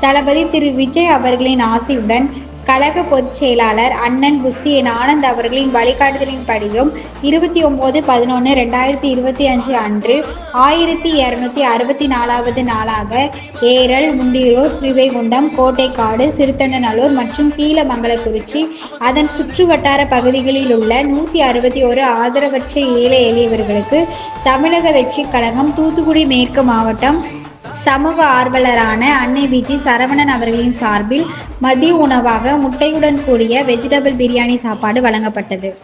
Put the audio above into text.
தளபதி திரு விஜய் அவர்களின் ஆசையுடன் கழக பொதுச் செயலாளர் அண்ணன் புசியன் ஆனந்த் அவர்களின் வழிகாட்டுதலின்படியும் இருபத்தி ஒம்பது பதினொன்று ரெண்டாயிரத்தி இருபத்தி அஞ்சு அன்று ஆயிரத்தி இரநூத்தி அறுபத்தி நாலாவது நாளாக ஏரல் முண்டியூர் ஸ்ரீவைகுண்டம் கோட்டைக்காடு சிறுத்தண்டநல்லூர் மற்றும் கீழமங்கலக்குறிச்சி அதன் சுற்றுவட்டார பகுதிகளில் உள்ள நூற்றி அறுபத்தி ஒரு ஆதரவற்ற ஏழை எளியவர்களுக்கு தமிழக வெற்றிக் கழகம் தூத்துக்குடி மேற்கு மாவட்டம் சமூக ஆர்வலரான அன்னை விஜி சரவணன் அவர்களின் சார்பில் மதிய உணவாக முட்டையுடன் கூடிய வெஜிடபிள் பிரியாணி சாப்பாடு வழங்கப்பட்டது.